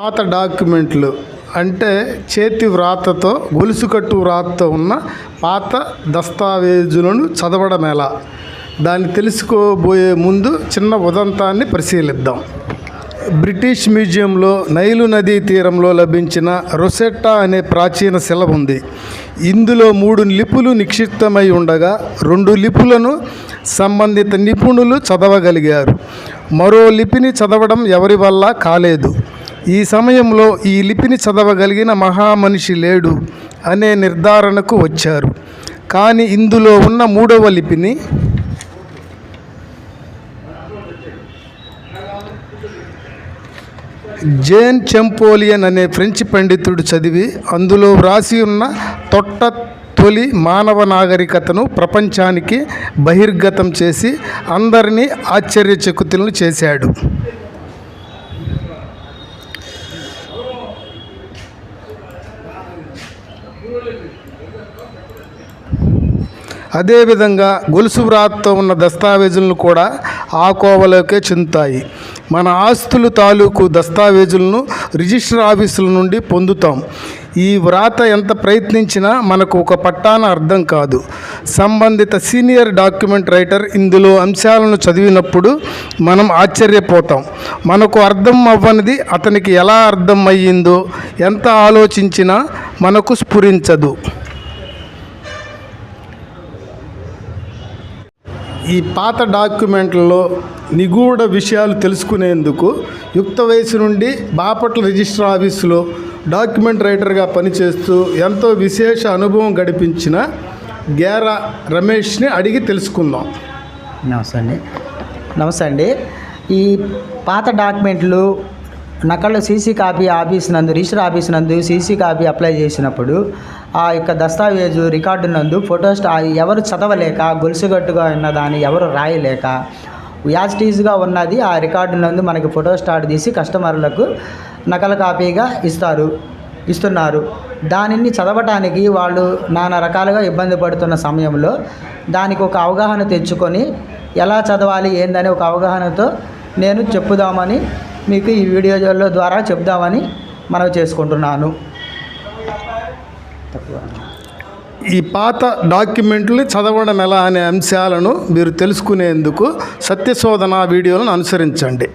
పాత డాక్యుమెంట్లు అంటే చేతి వ్రాతతో గొలుసుకట్టు వ్రాతతో ఉన్న పాత దస్తావేజులను చదవడం ఎలా దాన్ని తెలుసుకోబోయే ముందు చిన్న ఉదంతాన్ని పరిశీలిద్దాం. బ్రిటిష్ మ్యూజియంలో నైలు నదీ తీరంలో లభించిన రొసెట్టా అనే ప్రాచీన శిల ఉంది. ఇందులో మూడు లిపులు నిక్షిప్తమై ఉండగా రెండు లిపులను సంబంధిత నిపుణులు చదవగలిగారు. మరో లిపిని చదవడం ఎవరి వల్ల కాలేదు. ఈ సమయంలో ఈ లిపిని చదవగలిగిన మహామనిషి లేడు అనే నిర్ధారణకు వచ్చారు. కానీ ఇందులో ఉన్న మూడవ లిపిని జేన్ చెంపోలియన్ అనే ఫ్రెంచ్ పండితుడు చదివి అందులో వ్రాసి ఉన్న తొట్ట తొలి మానవ నాగరికతను ప్రపంచానికి బహిర్గతం చేసి అందరినీ ఆశ్చర్యచకుతులను చేశాడు. అదేవిధంగా గొలుసు వ్రాతతో ఉన్న దస్తావేజులను కూడా ఆ కోవలోకే చెందుతాయి మన ఆస్తులు తాలూకు దస్తావేజులను రిజిస్టర్ ఆఫీసుల నుండి పొందుతాం. ఈ వ్రాత ఎంత ప్రయత్నించినా మనకు ఒక పట్టాన అర్థం కాదు. సంబంధిత సీనియర్ డాక్యుమెంట్ రైటర్ ఇందులో అంశాలను చదివినప్పుడు మనం ఆశ్చర్యపోతాం. మనకు అర్థం అవ్వనిది అతనికి ఎలా అర్థం అయ్యిందో ఎంత ఆలోచించినా మనకు స్ఫురించదు. ఈ పాత డాక్యుమెంట్లలో నిగూఢ విషయాలు తెలుసుకునేందుకు యుక్త వయసు నుండి బాపట్ల రిజిస్టర్ ఆఫీసులో డాక్యుమెంట్ రైటర్గా పనిచేస్తూ ఎంతో విశేష అనుభవం గడిపించిన గేరా రమేష్ని అడిగి తెలుసుకుందాం. నమస్తే అండి. నమస్తే అండి. ఈ పాత డాక్యుమెంట్లు నకళ్ళు సీసీ కాపీ ఆఫీస్ నందు రిజిస్టర్ ఆఫీస్ నందు సీసీ కాపీ అప్లై చేసినప్పుడు ఆ యొక్క దస్తావేజు రికార్డు నందు ఫొటోస్ ఎవరు చదవలేక గొలుసుగట్టుగా ఉన్న దాన్ని ఎవరు రాయలేక యాజిటీజ్గా ఉన్నది ఆ రికార్డు నందు మనకి ఫోటో స్టార్ట్ తీసి కస్టమర్లకు నకల కాపీగా ఇస్తారు ఇస్తున్నారు. దానిని చదవటానికి వాళ్ళు నానా రకాలుగా ఇబ్బంది పడుతున్న సమయంలో దానికి ఒక అవగాహన తెచ్చుకొని ఎలా చదవాలి ఏందని ఒక అవగాహనతో నేను చెప్పుదామని మీకు ఈ వీడియోల ద్వారా చెప్దామని మనవి చేసుకుంటున్నాను. ఈ పాత డాక్యుమెంట్లు చదవడం ఎలా అనే అంశాలను మీరు తెలుసుకునేందుకు సత్యశోధన వీడియోలను అనుసరించండి.